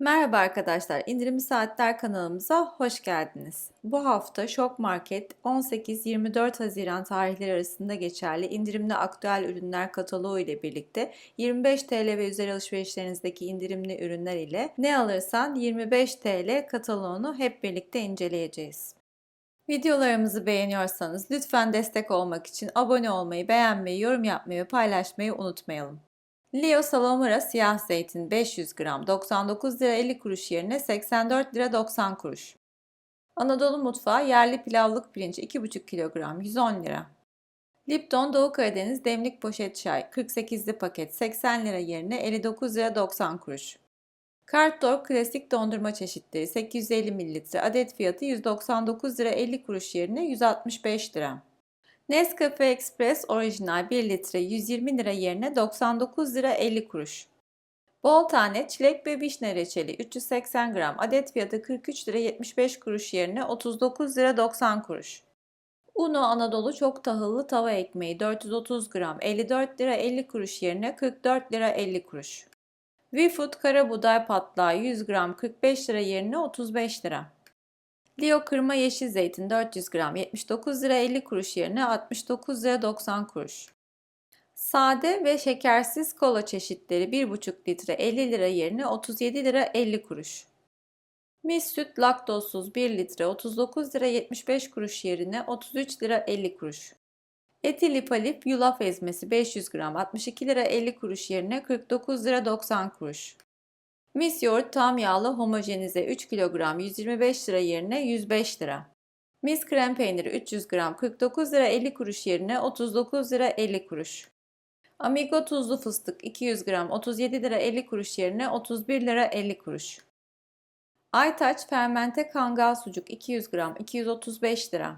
Merhaba arkadaşlar, İndirimli Saatler kanalımıza hoş geldiniz. Bu hafta Şok Market 18-24 Haziran tarihleri arasında geçerli indirimli aktüel ürünler kataloğu ile birlikte 25 TL ve üzeri alışverişlerinizdeki indirimli ürünler ile ne alırsan 25 TL kataloğunu hep birlikte inceleyeceğiz. Videolarımızı beğeniyorsanız lütfen destek olmak için abone olmayı, beğenmeyi, yorum yapmayı ve paylaşmayı unutmayalım. Leo Salamura siyah zeytin 500 gram 99 lira 50 kuruş yerine 84 lira 90 kuruş. Anadolu mutfağı yerli pilavlık pirinç 2,5 kilogram 110 lira. Lipton Doğu Karadeniz demlik poşet çay 48'li paket 80 lira yerine 59 lira 90 kuruş. Kartdor klasik dondurma çeşitleri 850 ml adet fiyatı 199 lira 50 kuruş yerine 165 lira. Nescafe Express orijinal 1 litre 120 lira yerine 99 lira 50 kuruş. Bol tane çilek ve vişne reçeli 380 gram adet fiyatı 43 lira 75 kuruş yerine 39 lira 90 kuruş. Uno Anadolu çok tahıllı tava ekmeği 430 gram 54 lira 50 kuruş yerine 44 lira 50 kuruş. WeFood kara buğday patlağı 100 gram 45 lira yerine 35 lira. Leo kırma yeşil zeytin 400 gram 79 lira 50 kuruş yerine 69 lira 90 kuruş. Sade ve şekersiz kola çeşitleri 1,5 litre 50 lira yerine 37 lira 50 kuruş. Mis süt laktozsuz 1 litre 39 lira 75 kuruş yerine 33 lira 50 kuruş. Etilipalip yulaf ezmesi 500 gram 62 lira 50 kuruş yerine 49 lira 90 kuruş. Mis yoğurt tam yağlı homojenize 3 kilogram 125 lira yerine 105 lira. Mis krem peyniri 300 gram 49 lira 50 kuruş yerine 39 lira 50 kuruş. Amigo tuzlu fıstık 200 gram 37 lira 50 kuruş yerine 31 lira 50 kuruş. Aytaç fermente kangal sucuk 200 gram 235 lira.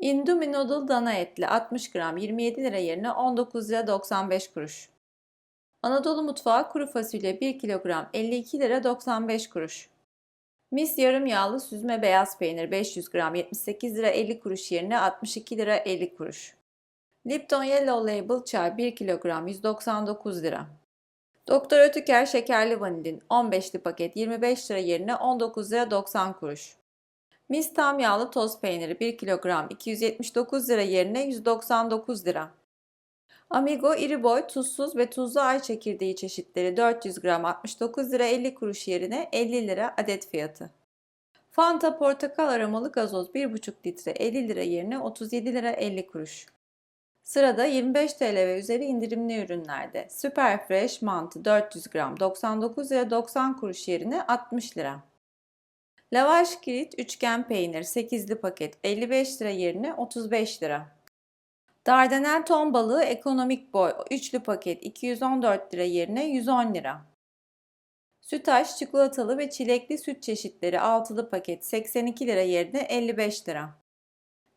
Indomie noodle dana etli 60 gram 27 lira yerine 19 lira 95 kuruş. Anadolu mutfağı kuru fasulye 1 kilogram 52 lira 95 kuruş. Mis yarım yağlı süzme beyaz peynir 500 gram 78 lira 50 kuruş yerine 62 lira 50 kuruş. Lipton Yellow Label çay 1 kilogram 199 lira. Doktor Ötüker şekerli vanilin 15'li paket 25 lira yerine 19 lira 90 kuruş. Mis tam yağlı toz peyniri 1 kilogram 279 lira yerine 199 lira. Amigo iri boy tuzsuz ve tuzlu ay çekirdeği çeşitleri 400 gram 69 lira 50 kuruş yerine 50 lira adet fiyatı. Fanta portakal aromalı gazoz 1,5 litre 50 lira yerine 37 lira 50 kuruş. Sırada 25 TL ve üzeri indirimli ürünlerde Super Fresh mantı 400 gram 99 lira 90 kuruş yerine 60 lira. Lavaş kirit üçgen peynir 8'li paket 55 lira yerine 35 lira. Dardanel ton balığı ekonomik boy üçlü paket 214 lira yerine 110 lira. Sütaş çikolatalı ve çilekli süt çeşitleri altılı paket 82 lira yerine 55 lira.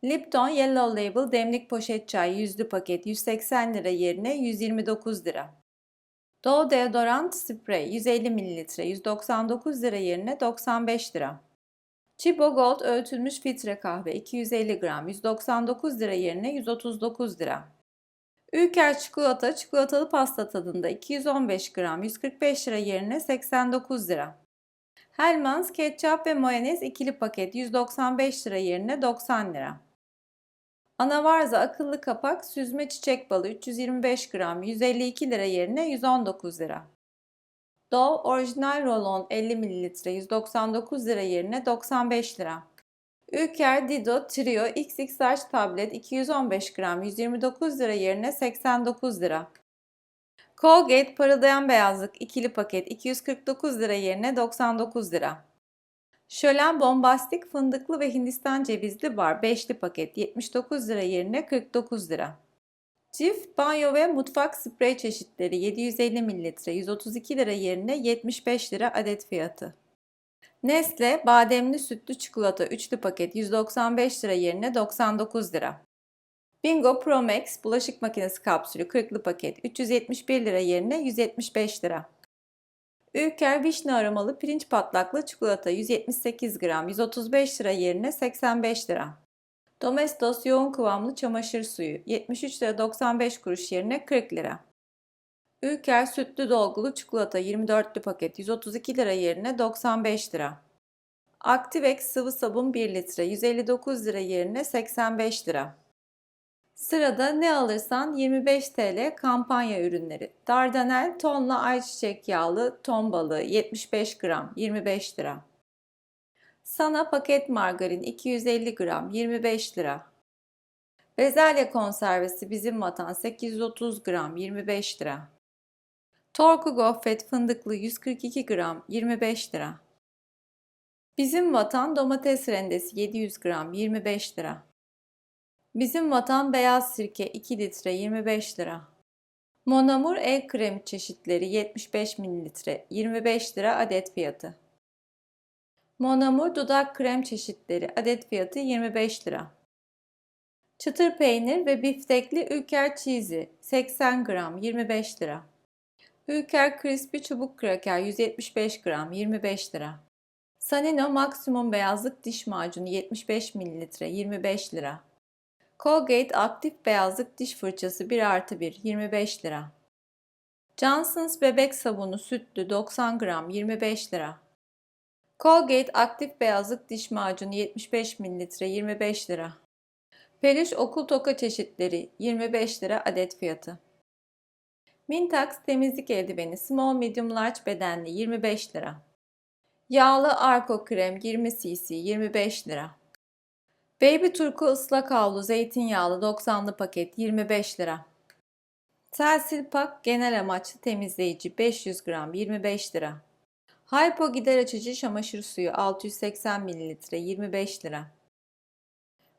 Lipton Yellow Label demlik poşet çay yüzlü paket 180 lira yerine 129 lira. Dove deodorant sprey 150 ml 199 lira yerine 95 lira. Chibo Gold öğütülmüş filtre kahve 250 gram 199 lira yerine 139 lira. Ülker çikolata çikolatalı pasta tadında 215 gram 145 lira yerine 89 lira. Hellmann's ketçap ve mayonez ikili paket 195 lira yerine 90 lira. Anavarza akıllı kapak süzme çiçek balı 325 gram 152 lira yerine 119 lira. Dove orijinal rolon 50 ml 199 lira yerine 95 lira. Ülker Dido Trio XXL tablet 215 gram 129 lira yerine 89 lira. Colgate parıldayan beyazlık ikili paket 249 lira yerine 99 lira. Şölen bombastik fındıklı ve hindistan cevizli bar 5'li paket 79 lira yerine 49 lira. Cif, banyo ve mutfak sprey çeşitleri 750 ml 132 lira yerine 75 lira adet fiyatı. Nesle bademli sütlü çikolata üçlü paket 195 lira yerine 99 lira. Bingo Pro Max bulaşık makinesi kapsülü 40'lı paket 371 lira yerine 175 lira. Ülker vişne aromalı pirinç patlaklı çikolata 178 gram 135 lira yerine 85 lira. Domestos yoğun kıvamlı çamaşır suyu 73 lira 95 kuruş yerine 40 lira. Ülker sütlü dolgulu çikolata 24'lü paket 132 lira yerine 95 lira. Activex sıvı sabun 1 litre 159 lira yerine 85 lira. Sırada ne alırsan 25 TL kampanya ürünleri. Dardanel tonla ayçiçek yağlı ton balığı 75 gram 25 lira. Sana paket margarin 250 gram 25 lira. Bezelye konservesi bizim vatan 830 gram 25 lira. Torku gofret fındıklı 142 gram 25 lira. Bizim vatan domates rendesi 700 gram 25 lira. Bizim vatan beyaz sirke 2 litre 25 lira. Monamur el kremi çeşitleri 75 mililitre 25 lira adet fiyatı. Monamur dudak krem çeşitleri adet fiyatı 25 lira. Çıtır peynir ve biftekli Ülker cheese'i 80 gram 25 lira. Ülker crispy çubuk kraker 175 gram 25 lira. Sanino maksimum beyazlık diş macunu 75 mililitre 25 lira. Colgate aktif beyazlık diş fırçası 1 artı 1 25 lira. Johnson's bebek sabunu sütlü 90 gram 25 lira. Colgate aktif beyazlık diş macunu 75 mililitre 25 lira. Peluş okul toka çeşitleri 25 lira adet fiyatı. Mintax temizlik eldiveni small medium large bedenli 25 lira. Yağlı arko krem 20 cc 25 lira. Baby Turku ıslak havlu zeytinyağlı 90'lı paket 25 lira. Telsil Pak genel amaçlı temizleyici 500 gram 25 lira. Hypo gider açıcı çamaşır suyu 680 mililitre 25 lira.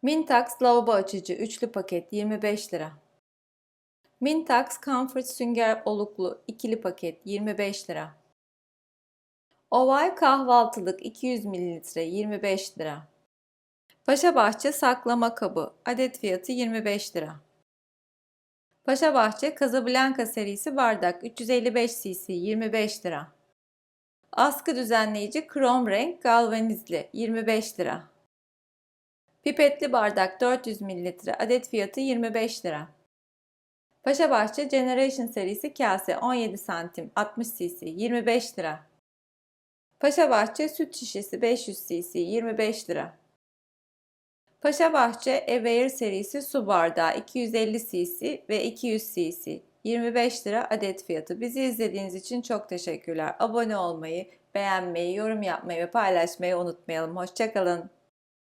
Mintax lavabo açıcı üçlü paket 25 lira. Mintax Comfort sünger oluklu ikili paket 25 lira. Oval kahvaltılık 200 mililitre 25 lira. Paşabahçe saklama kabı adet fiyatı 25 lira. Paşabahçe Casablanca serisi bardak 355 cc 25 lira. Askı düzenleyici krom renk galvanizli 25 lira. Pipetli bardak 400 ml adet fiyatı 25 lira. Paşabahçe Generation serisi kase 17 santim 60 cc 25 lira. Paşabahçe süt şişesi 500 cc 25 lira. Paşabahçe Evair serisi su bardağı 250 cc ve 200 cc 25 lira adet fiyatı. Bizi izlediğiniz için çok teşekkürler. Abone olmayı, beğenmeyi, yorum yapmayı ve paylaşmayı unutmayalım. Hoşçakalın.